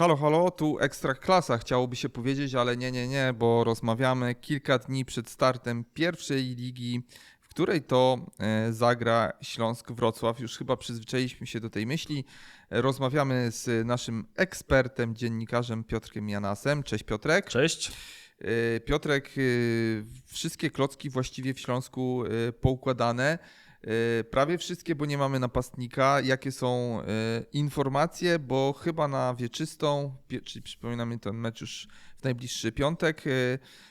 Halo, halo, tu ekstra klasa chciałoby się powiedzieć, ale nie, nie, nie, bo rozmawiamy kilka dni przed startem pierwszej ligi, w której to e, zagra Śląsk Wrocław. Już chyba przyzwyczailiśmy się do tej myśli. Rozmawiamy z naszym ekspertem, dziennikarzem Piotrkiem Janasem. Cześć Piotrek. Cześć. E, Piotrek, e, wszystkie klocki właściwie w Śląsku poukładane. E, Prawie wszystkie, bo nie mamy napastnika. Jakie są e, informacje? Bo chyba na wieczystą, czyli przypominamy ten mecz już w najbliższy piątek, e,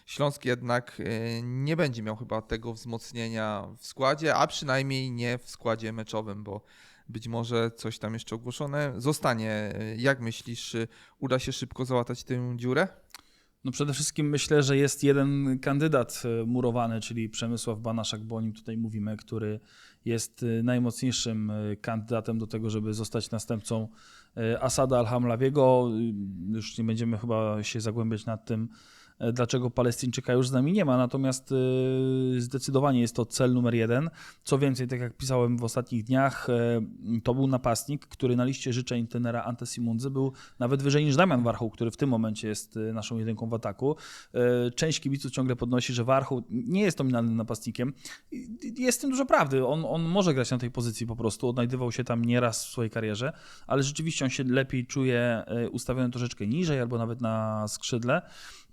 Śląsk jednak nie będzie miał chyba tego wzmocnienia w składzie, a przynajmniej nie w składzie meczowym, bo być może coś tam jeszcze ogłoszone zostanie. Jak myślisz, uda się szybko załatać tę dziurę? No przede wszystkim myślę, że jest jeden kandydat e, murowany, czyli Przemysław Banaszak, bo o nim tutaj mówimy, który jest e, najmocniejszym e, kandydatem do tego, żeby zostać następcą Asada Alhamlawiego. Już nie będziemy chyba się zagłębiać nad tym, dlaczego Palestyńczyka już z nami nie ma, natomiast e, zdecydowanie jest to cel numer jeden. Co więcej, tak jak pisałem w ostatnich dniach, e, to był napastnik, który na liście życzeń tenera Ante Simundzy był nawet wyżej niż Damian Warchoł, który w tym momencie jest e, naszą jedynką w ataku. Część kibiców ciągle podnosi, że Warchoł nie jest nominalnym napastnikiem. Jest w tym dużo prawdy. On, on może grać na tej pozycji po prostu. Odnajdywał się tam nieraz w swojej karierze, ale rzeczywiście on się lepiej czuje ustawiony troszeczkę niżej albo nawet na skrzydle.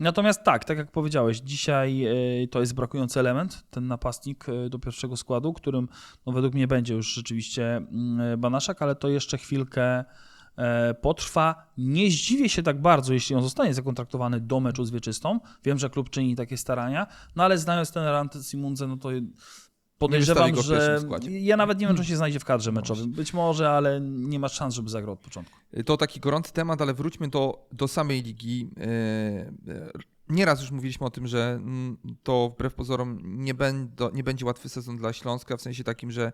Natomiast tak, tak jak powiedziałeś, dzisiaj e, to jest brakujący element, ten napastnik e, do pierwszego składu, którym no, według mnie będzie już rzeczywiście mm, Banaszak, ale to jeszcze chwilkę e, potrwa. Nie zdziwię się tak bardzo, jeśli on zostanie zakontraktowany do meczu z Wieczystą. Wiem, że klub czyni takie starania, no ale znając ten Rantę Simundze, no to podejrzewam, że ja nawet nie wiem, czy on się znajdzie w kadrze meczowym. Być może, ale nie ma szans, żeby zagrał od początku. To taki gorący temat, ale wróćmy do, do samej ligi. E, e, Nieraz już mówiliśmy o tym, że mm, to wbrew pozorom nie, będą, nie będzie łatwy sezon dla Śląska, w sensie takim, że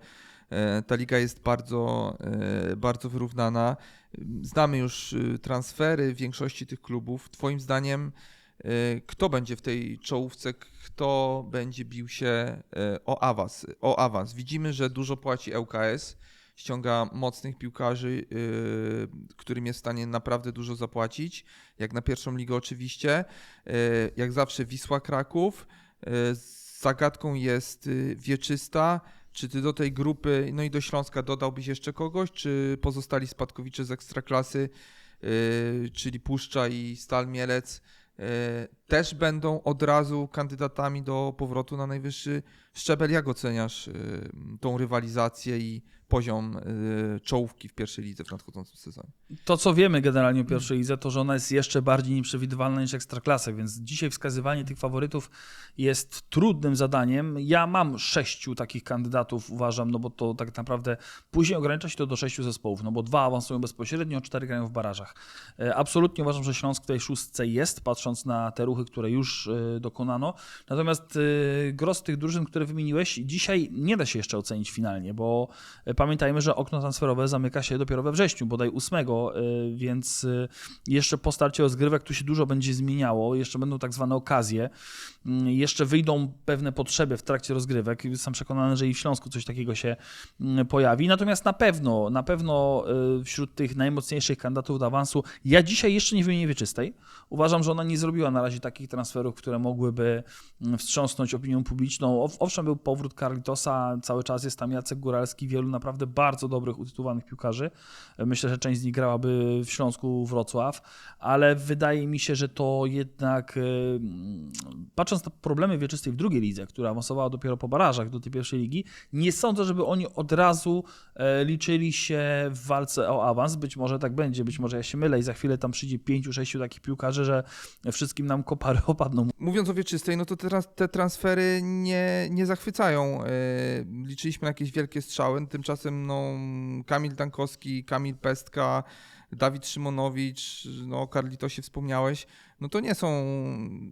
ta liga jest bardzo, bardzo wyrównana. Znamy już transfery większości tych klubów. Twoim zdaniem, kto będzie w tej czołówce, kto będzie bił się e, o awans? O awans. Widzimy, że dużo płaci ŁKS ściąga mocnych piłkarzy, yy, którym jest w stanie naprawdę dużo zapłacić. Jak na pierwszą ligę oczywiście. Jak zawsze Wisła Kraków. Zagadką jest Wieczysta. Czy ty do tej grupy, no i do Śląska dodałbyś jeszcze kogoś, czy pozostali spadkowicze z Ekstraklasy, czyli Puszcza i Stal Mielec, też będą od razu kandydatami do powrotu na najwyższy szczebel? Jak oceniasz yy, tą rywalizację i poziom y, czołówki w pierwszej lidze w nadchodzącym sezonie. To, co wiemy generalnie o pierwszej lidze, to że ona jest jeszcze bardziej nieprzewidywalna niż Ekstraklasy, więc dzisiaj wskazywanie tych faworytów jest trudnym zadaniem. Ja mam sześciu takich kandydatów, uważam, no bo to tak naprawdę później ogranicza się to do sześciu zespołów, no bo dwa awansują bezpośrednio, cztery grają w barażach. E, Absolutnie uważam, że Śląsk w tej szóstce jest, patrząc na te ruchy, które już e, dokonano. Natomiast e, gros tych drużyn, które wymieniłeś, dzisiaj nie da się jeszcze ocenić finalnie, bo e, pamiętajmy, że okno transferowe zamyka się dopiero we wrześniu, bodaj 8, y, więc y, jeszcze po starcie rozgrywek tu się dużo będzie zmieniało, jeszcze będą tak zwane okazje, Mm, jeszcze wyjdą pewne potrzeby w trakcie rozgrywek. Jestem przekonany, że i w Śląsku coś takiego się mm, pojawi. Natomiast na pewno, na pewno wśród tych najmocniejszych kandydatów do awansu, ja dzisiaj jeszcze nie wymienię Wieczystej. Uważam, że ona nie zrobiła na razie takich transferów, które mogłyby mm, wstrząsnąć opinią publiczną. Ow- Owszem, był powrót Carlitosa, cały czas jest tam Jacek Góralski, wielu naprawdę bardzo dobrych, utytułowanych piłkarzy. Myślę, że część z nich grałaby w Śląsku Wrocław, ale wydaje mi się, że to jednak, y, patrząc na problemy wieczystej w drugiej lidze, która awansowała dopiero po barażach do tej pierwszej ligi, nie sądzę, żeby oni od razu e, liczyli się w walce o awans. Być może tak będzie, być może ja się mylę i za chwilę tam przyjdzie pięciu, sześciu takich piłkarzy, że wszystkim nam kopary opadną. Mówiąc o Wieczystej, no to teraz te transfery nie, nie zachwycają. Yy, liczyliśmy na jakieś wielkie strzały, tymczasem no, Kamil Dankowski, Kamil Pestka, Dawid Szymonowicz, no o Carlitosie wspomniałeś. No to nie są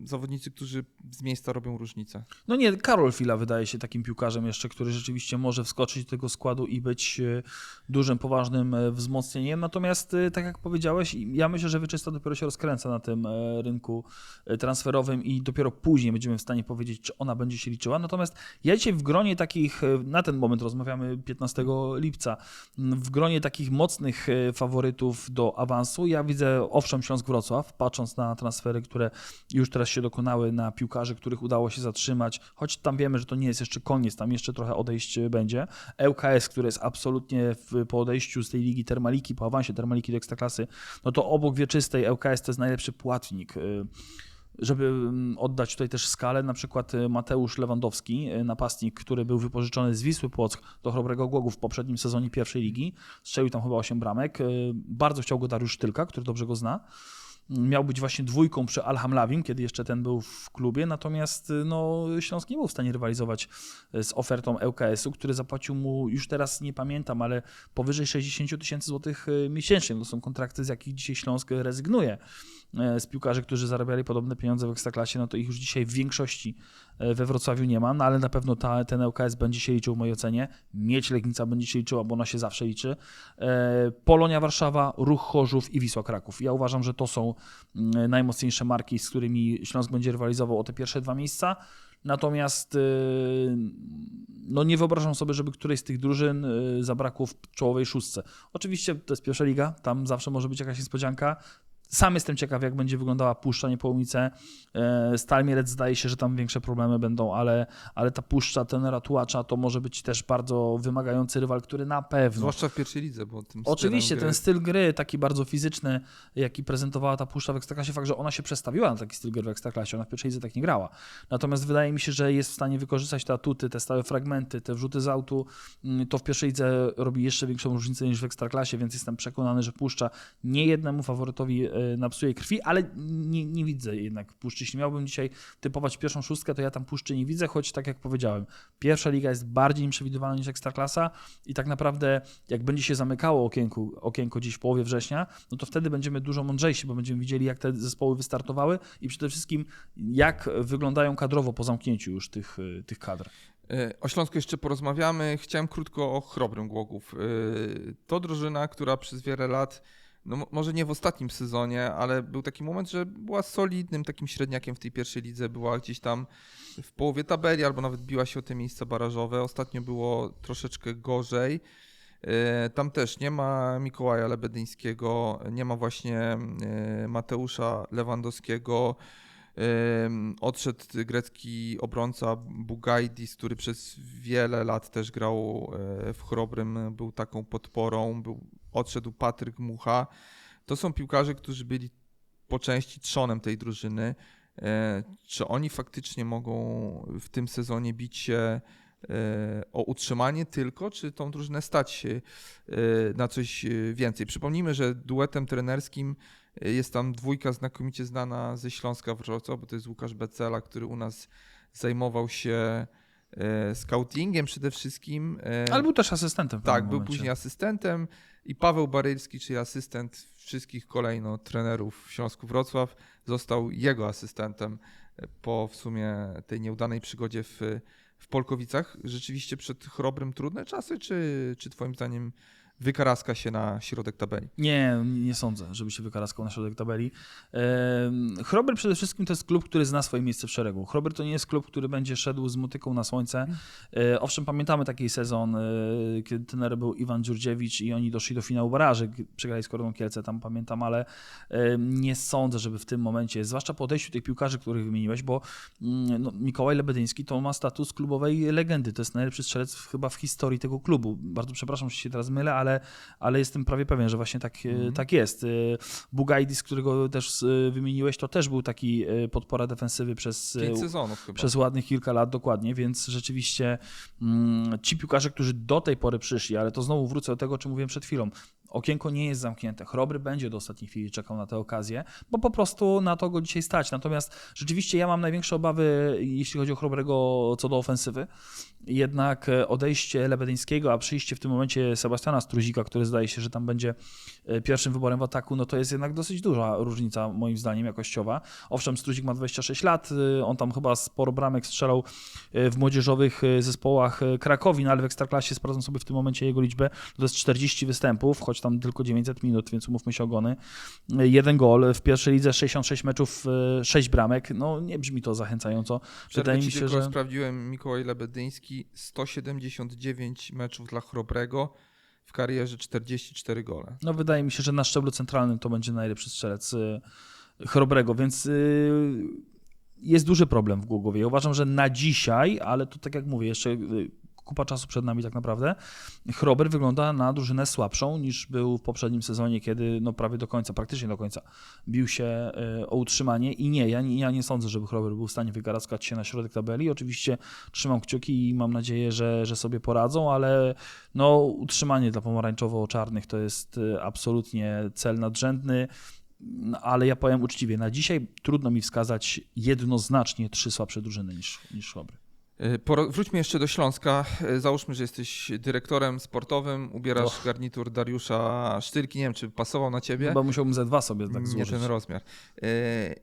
zawodnicy, którzy z miejsca robią różnicę. No nie, Karol Fila wydaje się takim piłkarzem jeszcze, który rzeczywiście może wskoczyć do tego składu i być e, dużym, poważnym e, wzmocnieniem. Natomiast, e, tak jak powiedziałeś, ja myślę, że Wyczysta dopiero się rozkręca na tym rynku transferowym i dopiero później będziemy w stanie powiedzieć, czy ona będzie się liczyła. Natomiast ja dzisiaj w gronie takich, na ten moment rozmawiamy 15 lipca, m, w gronie takich mocnych faworytów do awansu. Ja widzę owszem Śląsk Wrocław, patrząc na transfery, które już teraz się dokonały na piłkarzy, których udało się zatrzymać, choć tam wiemy, że to nie jest jeszcze koniec, tam jeszcze trochę odejść będzie. ŁKS, który jest absolutnie w, po odejściu z tej ligi Termaliki, po awansie Termaliki do Ekstraklasy, no to obok Wieczystej ŁKS to jest najlepszy płatnik. Y, żeby mm, oddać tutaj też skalę, na przykład y, Mateusz Lewandowski, y, napastnik, który był wypożyczony z Wisły Płock do Chrobrego Głogów w poprzednim sezonie pierwszej ligi, strzelił tam chyba 8 bramek. Bardzo chciał go Dariusz Tylka, który dobrze go zna. Miał być właśnie dwójką przy Alhamlawim, kiedy jeszcze ten był w klubie, natomiast no, Śląsk nie był w stanie rywalizować z ofertą ŁKS-u, który zapłacił mu, już teraz nie pamiętam, ale powyżej 60 tysięcy złotych miesięcznie. To są kontrakty, z jakich dzisiaj Śląsk rezygnuje z piłkarzy, którzy zarabiali podobne pieniądze w Ekstraklasie, no to ich już dzisiaj w większości e, we Wrocławiu nie ma, no ale na pewno ta, ten ŁKS będzie się liczył w mojej ocenie. Mieć Legnica będzie się liczyła, bo ona się zawsze liczy. E, Polonia Warszawa, Ruch Chorzów i Wisła Kraków. Ja uważam, że to są mm, najmocniejsze marki, z którymi Śląsk będzie rywalizował o te pierwsze dwa miejsca. Natomiast no nie wyobrażam sobie, żeby którejś z tych drużyn zabrakło w czołowej szóstce. Oczywiście to jest pierwsza liga, tam zawsze może być jakaś niespodzianka. Sam jestem ciekaw, jak będzie wyglądała Puszcza Niepołomice. E, Stal Mielec zdaje się, że tam większe problemy będą, ale, ale ta Puszcza, ten Ratułacza to może być też bardzo wymagający rywal, który na pewno... Zwłaszcza w pierwszej lidze, bo tym Oczywiście, ten gry- styl gry taki bardzo fizyczny, jaki prezentowała ta Puszcza w Ekstraklasie, fakt, że ona się przestawiła na taki styl gry w Ekstraklasie, ona w pierwszej lidze tak nie grała. Natomiast wydaje mi się, że jest w stanie wykorzystać te atuty, te stałe fragmenty, te wrzuty z autu. Mm, To w pierwszej lidze robi jeszcze większą różnicę niż w Ekstraklasie, więc jestem przekonany, że Puszcza nie jednemu faworytowi e, napsuje krwi, ale nie, nie widzę jednak Puszczy. Jeśli miałbym dzisiaj typować pierwszą szóstkę, to ja tam Puszczy nie widzę, choć tak jak powiedziałem, pierwsza liga jest bardziej nieprzewidywalna niż Ekstraklasa i tak naprawdę jak będzie się zamykało okienku, okienko dziś w połowie września, no to wtedy będziemy dużo mądrzejsi, bo będziemy widzieli jak te zespoły wystartowały i przede wszystkim jak wyglądają kadrowo po zamknięciu już tych, y, tych kadr. E, O Śląsku jeszcze porozmawiamy. Chciałem krótko o Chrobrym Głogów. To drużyna, która przez wiele lat, no mo- może nie w ostatnim sezonie, ale był taki moment, że była solidnym takim średniakiem w tej pierwszej lidze, była gdzieś tam w połowie tabeli albo nawet biła się o te miejsca barażowe. Ostatnio było troszeczkę gorzej. E, Tam też nie ma Mikołaja Lebedyńskiego, nie ma właśnie e, Mateusza Lewandowskiego. Odszedł grecki obrońca Bugajdis, który przez wiele lat też grał e, w Chrobrym, był taką podporą. Był, odszedł Patryk Mucha. To są piłkarze, którzy byli po części trzonem tej drużyny. E, Czy oni faktycznie mogą w tym sezonie bić się e, o utrzymanie tylko, czy tą drużynę stać na coś więcej? Przypomnijmy, że duetem trenerskim jest tam dwójka znakomicie znana ze Śląska Wrocław, bo to jest Łukasz Becela, który u nas zajmował się e, scoutingiem przede wszystkim. e, Ale był też asystentem. tak, był momencie. później asystentem i Paweł Barylski, czyli asystent wszystkich kolejno trenerów w Śląsku Wrocław, został jego asystentem po w sumie tej nieudanej przygodzie w, w Polkowicach. Rzeczywiście przed Chrobrym trudne czasy, czy, czy twoim zdaniem wykaraska się na środek tabeli? Nie, nie sądzę, żeby się wykaraskał na środek tabeli. Chrober przede wszystkim to jest klub, który zna swoje miejsce w szeregu. Chrober to nie jest klub, który będzie szedł z motyką na słońce. E, Owszem, pamiętamy taki sezon, e, kiedy trenerem był Iwan Dziurdziewicz i oni doszli do finału baraży, przegrali z Koroną Kielce, tam pamiętam, ale nie sądzę, żeby w tym momencie, zwłaszcza po odejściu tych piłkarzy, których wymieniłeś, bo mm, no, Mikołaj Lebedyński to ma status klubowej legendy. To jest najlepszy strzelec chyba w historii tego klubu. Bardzo przepraszam, że się teraz mylę, ale, ale jestem prawie pewien, że właśnie tak, e, tak jest. E, Bugajdis, którego też e, wymieniłeś, to też był taki podpora defensywy przez przez ładnych kilka lat dokładnie, więc rzeczywiście mm, ci piłkarze, którzy do tej pory przyszli, ale to znowu wrócę do tego, o czym mówiłem przed chwilą. Okienko nie jest zamknięte. Chrobry będzie do ostatniej chwili czekał na tę okazję, bo po prostu na to go dzisiaj stać. Natomiast rzeczywiście ja mam największe obawy, jeśli chodzi o Chrobrego co do ofensywy. Jednak e, odejście Lebedyńskiego, a przyjście w tym momencie Sebastiana Struzika, który zdaje się, że tam będzie e, pierwszym wyborem w ataku, no to jest jednak dosyć duża różnica moim zdaniem jakościowa. Owszem, Struzik ma 26 lat, y, on tam chyba sporo bramek strzelał w młodzieżowych zespołach Krakowi, no ale w Ekstraklasie sprawdzam sobie w tym momencie jego liczbę, to jest 40 występów, choć tam tylko 900 minut, więc umówmy się ogony. Jeden gol, w pierwszej lidze 66 meczów, 6 bramek, no nie brzmi to zachęcająco. Przerwę Wydaje mi się, że... sprawdziłem Mikołaj Lebedyński, 179 meczów dla Chrobrego, w karierze 44 gole. No wydaje mi się, że na szczeblu centralnym to będzie najlepszy strzelec y, Chrobrego, więc y, jest duży problem w Głogowie. Uważam, że na dzisiaj, ale to tak jak mówię, jeszcze kupa czasu przed nami tak naprawdę, Chrober wygląda na drużynę słabszą niż był w poprzednim sezonie, kiedy no prawie do końca, praktycznie do końca bił się y, o utrzymanie i nie, ja, nie- ja nie sądzę, żeby Chrober był w stanie wygaraskać się na środek tabeli. Oczywiście trzymam kciuki i mam nadzieję, że, że sobie poradzą, ale no, utrzymanie dla pomarańczowo-czarnych to jest y, absolutnie cel nadrzędny. No, ale ja powiem uczciwie, na dzisiaj trudno mi wskazać jednoznacznie trzy słabsze drużyny niż, niż Chobry. Y, Wróćmy jeszcze do Śląska. Y, Załóżmy, że jesteś dyrektorem sportowym, ubierasz garnitur Dariusza Sztyrki. Nie wiem, czy pasował na ciebie. Chyba musiałbym ze dwa sobie tak nie złożyć. ten rozmiar. E,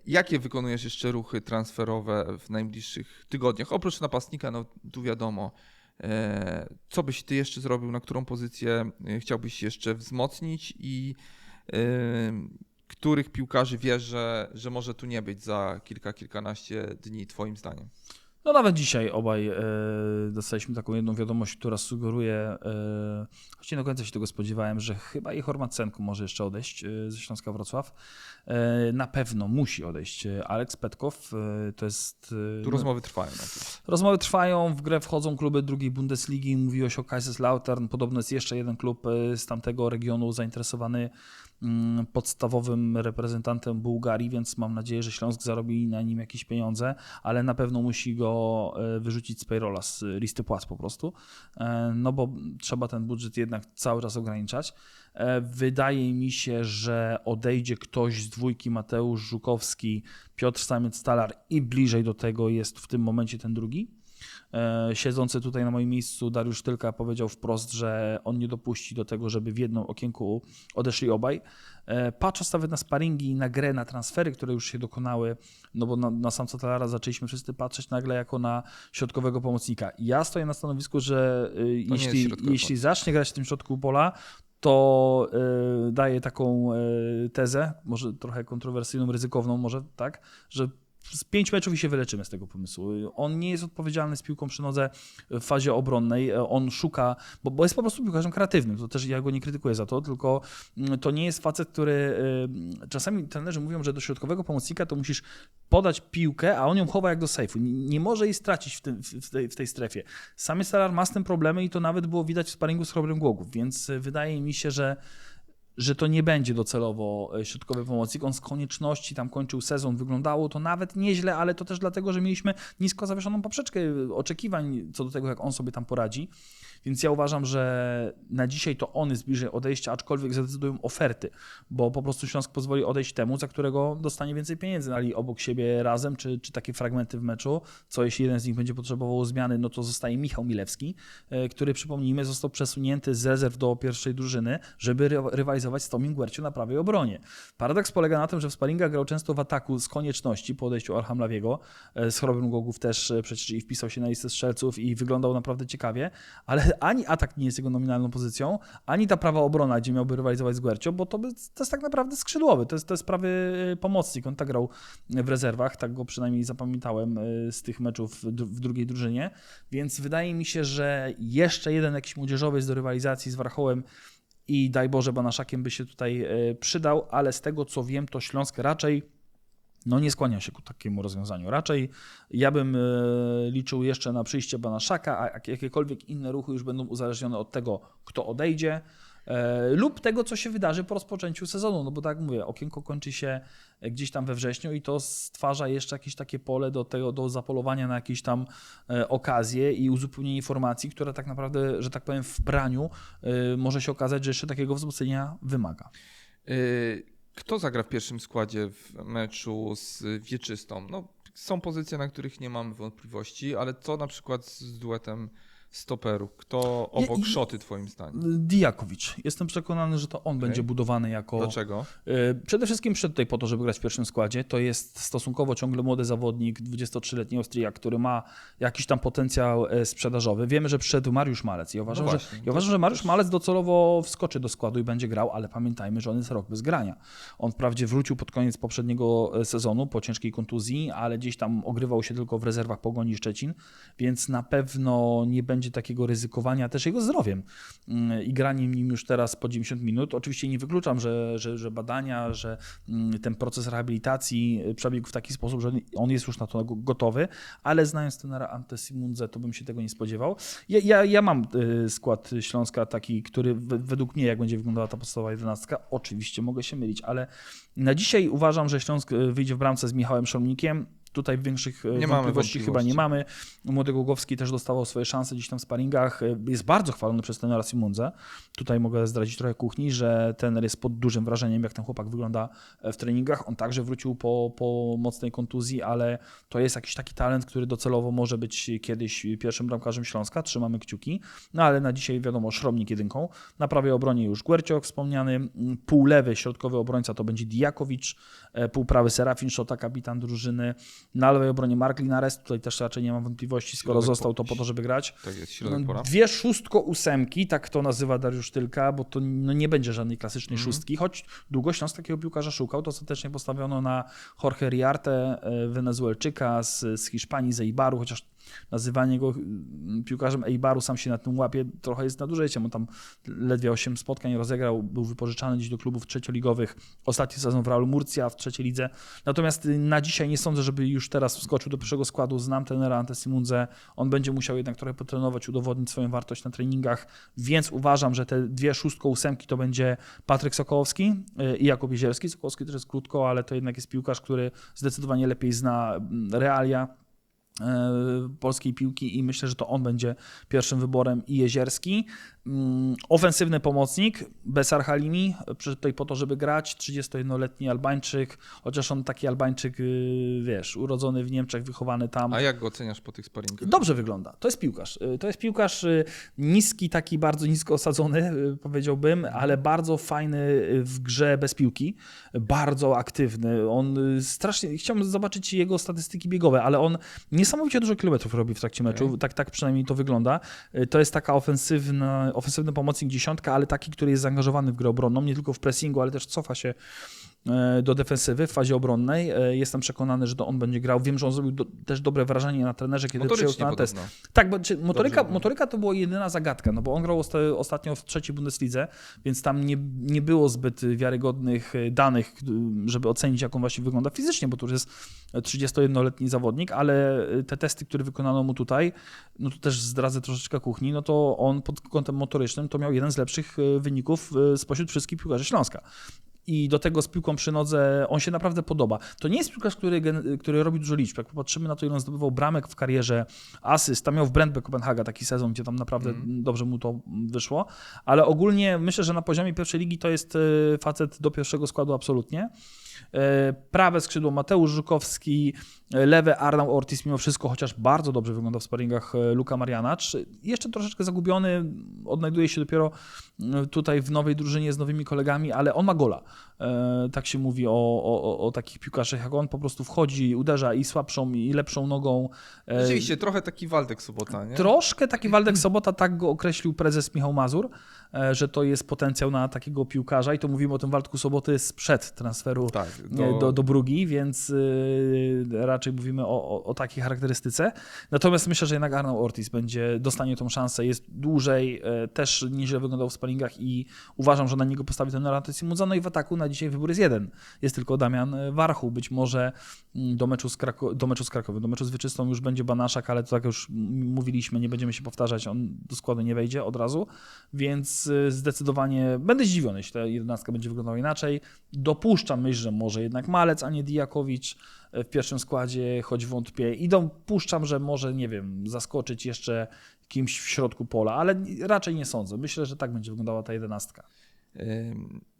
Jakie wykonujesz jeszcze ruchy transferowe w najbliższych tygodniach? Oprócz napastnika, no tu wiadomo. Co byś ty jeszcze zrobił, na którą pozycję chciałbyś jeszcze wzmocnić i których piłkarzy wiesz, że, że może tu nie być za kilka, kilkanaście dni, twoim zdaniem? No nawet dzisiaj obaj e, dostaliśmy taką jedną wiadomość, która sugeruje, e, choć nie do końca się tego spodziewałem, że chyba i Hormacenku może jeszcze odejść e, ze Śląska Wrocław. E, na pewno musi odejść e, Aleks Petkow. E, to jest... e, Tu no, rozmowy trwają. Rozmowy trwają, w grę wchodzą kluby drugiej Bundesligi. Mówiło się o Kaiserslautern. Podobno jest jeszcze jeden klub e, z tamtego regionu zainteresowany podstawowym reprezentantem Bułgarii, więc mam nadzieję, że Śląsk zarobi na nim jakieś pieniądze, ale na pewno musi go e, wyrzucić z payrolla, z listy płac po prostu, E, no bo trzeba ten budżet jednak cały czas ograniczać. E, Wydaje mi się, że odejdzie ktoś z dwójki Mateusz Żukowski, Piotr Samiec-Stalar i bliżej do tego jest w tym momencie ten drugi. E, Siedzący tutaj na moim miejscu Dariusz Tylka powiedział wprost, że on nie dopuści do tego, żeby w jednym okienku odeszli obaj. E, Patrząc nawet na sparingi, na grę, na transfery, które już się dokonały, no bo na, na Samca Talara zaczęliśmy wszyscy patrzeć nagle jako na środkowego pomocnika. Ja stoję na stanowisku, że y, jeśli, jeśli zacznie grać w tym środku pola, to y, daje taką y, tezę, może trochę kontrowersyjną, ryzykowną, może tak, że z pięć meczów i się wyleczymy z tego pomysłu. On nie jest odpowiedzialny z piłką przy nodze w fazie obronnej. On szuka, bo, bo jest po prostu piłkarzem kreatywnym. To też ja go nie krytykuję za to, tylko mm, to nie jest facet, który. y, Czasami trenerzy mówią, że do środkowego pomocnika to musisz podać piłkę, a on ją chowa jak do sejfu. Nie, może jej stracić w, tym, w, tej, w tej strefie. Sam Starar ma z tym problemy i to nawet było widać w sparingu z Chrobrym Głogów, więc y, wydaje mi się, że że to nie będzie docelowo e, środkowy pomocnik. On z konieczności tam kończył sezon. Wyglądało to nawet nieźle, ale to też dlatego, że mieliśmy nisko zawieszoną poprzeczkę e, oczekiwań co do tego, jak on sobie tam poradzi. Więc ja uważam, że na dzisiaj to on jest bliżej odejścia, aczkolwiek zadecydują oferty, bo po prostu Śląsk pozwoli odejść temu, za którego dostanie więcej pieniędzy, ali obok siebie razem, czy, czy takie fragmenty w meczu, co jeśli jeden z nich będzie potrzebował zmiany, no to zostaje Michał Milewski, e, który przypomnijmy został przesunięty z rezerw do pierwszej drużyny, żeby ry- rywalizować z Tomim Guercią na prawej obronie. Paradoks polega na tym, że w sparingach grał często w ataku z konieczności po odejściu Arham Lawiego, e, z Chorobem Głogów też e, przecież i wpisał się na listę strzelców i wyglądał naprawdę ciekawie, ale ani atak nie jest jego nominalną pozycją, ani ta prawa obrona, gdzie miałby rywalizować z Guercią, bo to, by- to jest tak naprawdę skrzydłowy, to jest, to jest prawy e, pomocnik, on tak grał w rezerwach, tak go przynajmniej zapamiętałem e, z tych meczów w drugiej drużynie, więc wydaje mi się, że jeszcze jeden jakiś młodzieżowiec do rywalizacji z Warchołem i daj Boże Banaszakiem by się tutaj e, przydał, ale z tego co wiem, to Śląsk raczej no nie skłania się ku takiemu rozwiązaniu. Raczej ja bym e, liczył jeszcze na przyjście Banaszaka, a jak- jakiekolwiek inne ruchy już będą uzależnione od tego, kto odejdzie lub tego, co się wydarzy po rozpoczęciu sezonu. No bo tak mówię, okienko kończy się gdzieś tam we wrześniu i to stwarza jeszcze jakieś takie pole do tego, do zapolowania na jakieś tam e, okazje i uzupełnienie informacji, które tak naprawdę, że tak powiem, w praniu e, może się okazać, że jeszcze takiego wzmocnienia wymaga. Kto zagra w pierwszym składzie w meczu z Wieczystą? No, są pozycje, na których nie mamy wątpliwości, ale co na przykład z duetem stoperów? Kto obok i- Szoty twoim zdaniem? Dijakowicz. Jestem przekonany, że to on będzie budowany jako. Dlaczego? E, Przede wszystkim przyszedł tutaj po to, żeby grać w pierwszym składzie. To jest stosunkowo ciągle młody zawodnik, 23-letni Austriak, który ma jakiś tam potencjał e, sprzedażowy. Wiemy, że przyszedł Mariusz Malec i uważam, No że, ja uważam, że Mariusz Malec docelowo wskoczy do składu i będzie grał, ale pamiętajmy, że on jest rok bez grania. On wprawdzie wrócił pod koniec poprzedniego e, sezonu po ciężkiej kontuzji, ale gdzieś tam ogrywał się tylko w rezerwach Pogoni Szczecin, więc na pewno nie będzie będzie takiego ryzykowania też jego zdrowiem mm, i graniem nim już teraz po 90 minut. Oczywiście nie wykluczam, że, że, że badania, że mm, ten proces rehabilitacji y, przebiegł w taki sposób, że on jest już na to go- gotowy, ale znając tenera Ante to bym się tego nie spodziewał. Ja, ja, ja mam y, skład Śląska taki, który według mnie, jak będzie wyglądała ta podstawowa jedenastka, oczywiście mogę się mylić, ale na dzisiaj uważam, że Śląsk y, wyjdzie w bramce z Michałem Szalnikiem. Tutaj większych y, Nie wątpliwości chyba nie mamy. Młody Głogowski też dostawał swoje szanse gdzieś tam w sparingach. Y, Jest bardzo chwalony przez tenera Simundzę. Tutaj mogę zdradzić trochę kuchni, że tener jest pod dużym wrażeniem, jak ten chłopak wygląda e, w treningach. On także wrócił po, po mocnej kontuzji, ale to jest jakiś taki talent, który docelowo może być kiedyś pierwszym bramkarzem Śląska. Trzymamy kciuki. No ale na dzisiaj wiadomo, Szromnik jedynką. Na prawej obronie już Guerciok wspomniany. Mm, Półlewy środkowy obrońca to będzie Dijakowicz. e, Półprawy Serafin Szota, kapitan drużyny. Na lewej obronie Mark Linares. Tutaj też raczej nie mam wątpliwości, skoro Środek został to po- po to, żeby grać. Tak jest, środek pora. Dwie szóstko ósemki, tak to nazywa Dariusz Tylka, bo to no, nie będzie żadnej klasycznej Mhm. szóstki, choć długo Śląsk takiego piłkarza szukał, to ostatecznie postawiono na Jorge Riarte, e, Wenezuelczyka z, z Hiszpanii, z Eibaru, chociaż nazywanie go mm, piłkarzem Eibaru sam się na tym łapie, trochę jest nadużyciem, on tam ledwie 8 spotkań rozegrał, był wypożyczany gdzieś do klubów trzecioligowych, ostatni sezon w Realu Murcia w trzeciej lidze, natomiast y, na dzisiaj nie sądzę, żeby już teraz wskoczył do pierwszego składu, znam tenera Ante Simundzę, on będzie musiał jednak trochę potrenować, udowodnić swoją wartość na treningach, więc uważam, że te dwie szóstko ósemki to będzie Patryk Sokołowski y, i Jakub Jezierski. Sokołowski też jest krótko, ale to jednak jest piłkarz, który zdecydowanie lepiej zna mm, realia polskiej piłki i myślę, że to on będzie pierwszym wyborem i Jezierski. Mm, Ofensywny pomocnik, Besar Halimi, tutaj po to, żeby grać, 31-letni Albańczyk, chociaż on taki Albańczyk, y, wiesz, urodzony w Niemczech, wychowany tam. A jak go oceniasz po tych sparingach? Dobrze wygląda. To jest piłkarz. Y, To jest piłkarz y, niski, taki bardzo nisko osadzony, powiedziałbym, ale bardzo fajny w grze bez piłki. Bardzo aktywny. On strasznie. Chciałbym zobaczyć jego statystyki biegowe, ale on niesamowicie dużo kilometrów robi w trakcie meczu. Okej. Tak, tak przynajmniej to wygląda. To jest taka ofensywna, ofensywny pomocnik dziesiątka, ale taki, który jest zaangażowany w grę obronną, nie tylko w pressingu, ale też cofa się do defensywy w fazie obronnej. E, Jestem przekonany, że to on będzie grał. Wiem, że on zrobił do, też dobre wrażenie na trenerze, kiedy przyjął na test. Tak, bo czy motoryka, motoryka to była jedyna zagadka, no bo on grał osta- ostatnio w trzeciej Bundeslidze, więc tam nie, nie było zbyt wiarygodnych e, danych, żeby ocenić, jak on właśnie wygląda fizycznie, bo to już jest 31-letni zawodnik, ale e, te testy, które wykonano mu tutaj, no to też zdradzę troszeczkę kuchni, no to on pod kątem motorycznym to miał jeden z lepszych e, wyników e, spośród wszystkich piłkarzy Śląska i do tego z piłką przy nodze on się naprawdę podoba. To nie jest piłkarz, który, który robi dużo liczb. Jak popatrzymy na to, ile on zdobywał bramek w karierze, asyst, tam miał w Brentby Kopenhaga taki sezon, gdzie tam naprawdę dobrze mu to wyszło, ale ogólnie myślę, że na poziomie pierwszej ligi to jest e, facet do pierwszego składu absolutnie. E, Prawe skrzydło Mateusz Żukowski, e, lewe Arnau Ortiz mimo wszystko, chociaż bardzo dobrze wygląda w sparingach e, Luka Marianacz. Jeszcze troszeczkę zagubiony, odnajduje się dopiero tutaj w nowej drużynie z nowymi kolegami, ale on ma gola. Tak się mówi o, o, o- takich piłkarzach, jak on po prostu wchodzi, uderza i słabszą, i lepszą nogą. Rzeczywiście, trochę taki Waldek Sobota, nie? Troszkę taki Waldek Sobota, tak go określił prezes Michał Mazur, że to jest potencjał na takiego piłkarza i to mówimy o tym Waldku Soboty sprzed transferu Tak, do, do, do Brugi, więc y, raczej mówimy o, o, o takiej charakterystyce. Natomiast myślę, że jednak Arnau Ortiz będzie, dostanie tą szansę, jest dłużej, e, też nieźle wyglądał w sparingach i uważam, że na niego postawi ten Renato Simudza. No i w ataku na dzisiaj wybór jest jeden. Jest tylko Damian Warchu. Być może mm, do meczu z, Krako- do meczu z Krakowem, do meczu z Wyczystą już będzie Banaszak, ale to tak już mówiliśmy, nie będziemy się powtarzać, on do składu nie wejdzie od razu, więc zdecydowanie będę zdziwiony, jeśli ta jedenastka będzie wyglądała inaczej. Dopuszczam myśl, że może jednak Malec, a nie Dijakowicz e, w pierwszym składzie, choć wątpię. I dopuszczam, że może, nie wiem, zaskoczyć jeszcze kimś w środku pola, ale raczej nie sądzę. Myślę, że tak będzie wyglądała ta jedenastka.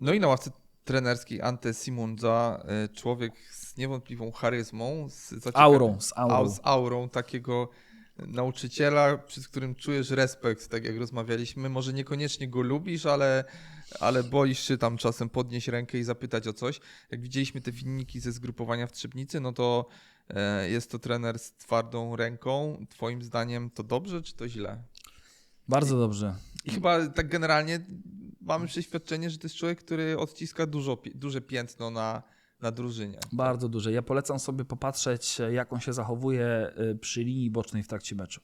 No i na ławce trenerskiej Ante Simundza, y, człowiek z niewątpliwą charyzmą, z Aurą, z aurą. Au- z aurą takiego nauczyciela, przez którym czujesz respekt, tak jak rozmawialiśmy. Może niekoniecznie go lubisz, ale, ale boisz się tam czasem podnieść rękę i zapytać o coś. Jak widzieliśmy te filmiki ze zgrupowania w Trzebnicy, no to e, jest to trener z twardą ręką. Twoim zdaniem to dobrze, czy to źle? Bardzo dobrze. I chyba tak generalnie mamy przeświadczenie, że to jest człowiek, który odciska dużo, duże piętno na, na drużynie. Bardzo duże. Ja polecam sobie popatrzeć, jak on się zachowuje y, przy linii bocznej w trakcie meczu.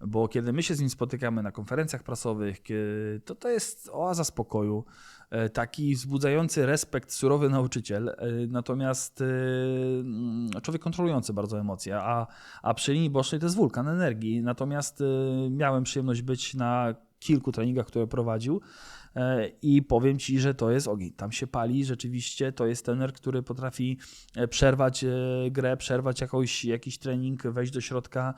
Bo kiedy my się z nim spotykamy na konferencjach prasowych, kie- to to jest oaza spokoju. e, Taki wzbudzający respekt, surowy nauczyciel, natomiast mm, człowiek kontrolujący bardzo emocje, a, a przy linii bocznej to jest wulkan energii. Natomiast miałem przyjemność być na kilku treningach, które prowadził. E, I powiem ci, że to jest ogień. Tam się pali rzeczywiście. To jest trener, który potrafi e, przerwać e, grę, przerwać jakoś, jakiś trening, wejść do środka,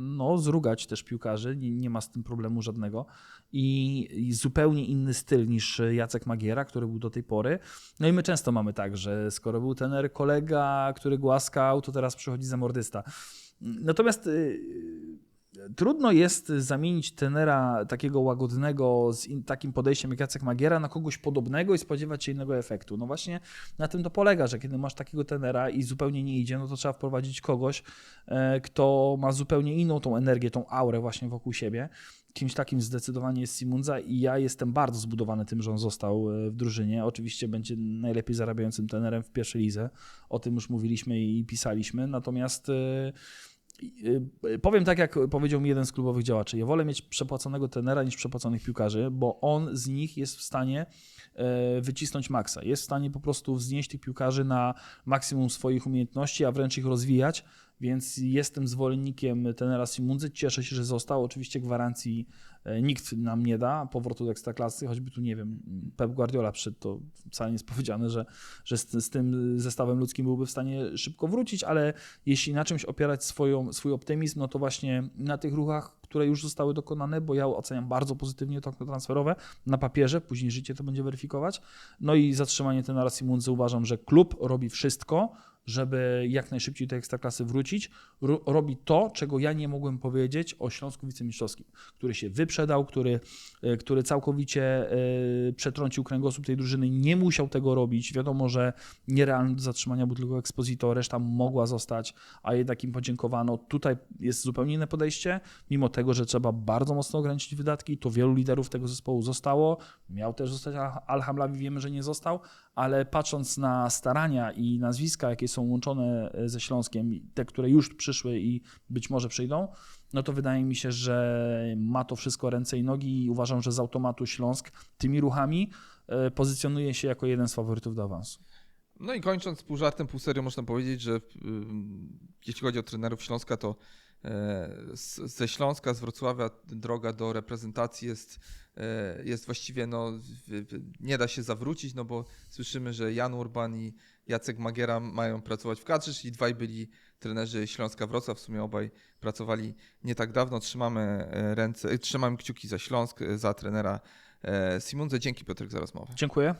no, zrugać też piłkarzy. Nie, nie ma z tym problemu żadnego. I, I zupełnie inny styl niż Jacek Magiera, który był do tej pory. No i my często mamy tak, że skoro był trener kolega, który głaskał, to teraz przychodzi zamordysta. Natomiast y, Trudno jest zamienić tenera takiego łagodnego, z in, takim podejściem jak Jacek Magiera, na kogoś podobnego i spodziewać się innego efektu. No właśnie na tym to polega, że kiedy masz takiego tenera i zupełnie nie idzie, no to trzeba wprowadzić kogoś, e, kto ma zupełnie inną tą energię, tą aurę właśnie wokół siebie. Kimś takim zdecydowanie jest Simunza i ja jestem bardzo zbudowany tym, że on został e, w drużynie. Oczywiście będzie najlepiej zarabiającym tenerem w pierwszej lidze. O tym już mówiliśmy i pisaliśmy. Natomiast e, Powiem tak, jak powiedział mi jeden z klubowych działaczy. Ja wolę mieć przepłaconego trenera niż przepłaconych piłkarzy, bo on z nich jest w stanie e, wycisnąć maksa. Jest w stanie po prostu wznieść tych piłkarzy na maksimum swoich umiejętności, a wręcz ich rozwijać. Więc jestem zwolennikiem tenera Simundzy. Cieszę się, że został. Oczywiście gwarancji nikt nam nie da powrotu do ekstraklasy, choćby tu nie wiem, Pep Guardiola przed to wcale nie jest powiedziane, że, że z, z tym zestawem ludzkim byłby w stanie szybko wrócić, ale jeśli na czymś opierać swoją, swój optymizm, no to właśnie na tych ruchach, które już zostały dokonane, bo ja oceniam bardzo pozytywnie to okno transferowe na papierze, później życie to będzie weryfikować. No i zatrzymanie tenera Simundzy uważam, że klub robi wszystko, żeby jak najszybciej do ekstraklasy wrócić. Ro- robi to, czego ja nie mogłem powiedzieć o Śląsku Wicemistrzowskim, który się wyprzedał, który, e, który całkowicie e, przetrącił kręgosłup tej drużyny, nie musiał tego robić. Wiadomo, że nierealny do zatrzymania był tylko Exposito, reszta mogła zostać, a jednak im podziękowano. Tutaj jest zupełnie inne podejście, mimo tego, że trzeba bardzo mocno ograniczyć wydatki, to wielu liderów tego zespołu zostało. Miał też zostać Al- Al-Hamlawi, wiemy, że nie został, ale patrząc na starania i nazwiska, jakie są łączone e, ze Śląskiem, te, które już przyszły i być może przyjdą, no to wydaje mi się, że ma to wszystko ręce i nogi i uważam, że z automatu Śląsk tymi ruchami e, pozycjonuje się jako jeden z faworytów do awansu. No i kończąc pół żartem, pół serio, można powiedzieć, że ym, jeśli chodzi o trenerów Śląska, to ze Śląska, z Wrocławia droga do reprezentacji jest, e, jest właściwie, no, nie da się zawrócić, no bo słyszymy, że Jan Urban i Jacek Magiera mają pracować w kadrze, czyli dwaj byli trenerzy Śląska Wrocław, w sumie obaj pracowali nie tak dawno. Trzymamy e, ręce, e, trzymamy kciuki za Śląsk, e, za trenera e, Simundę. Dzięki Piotrek za rozmowę. Dziękuję.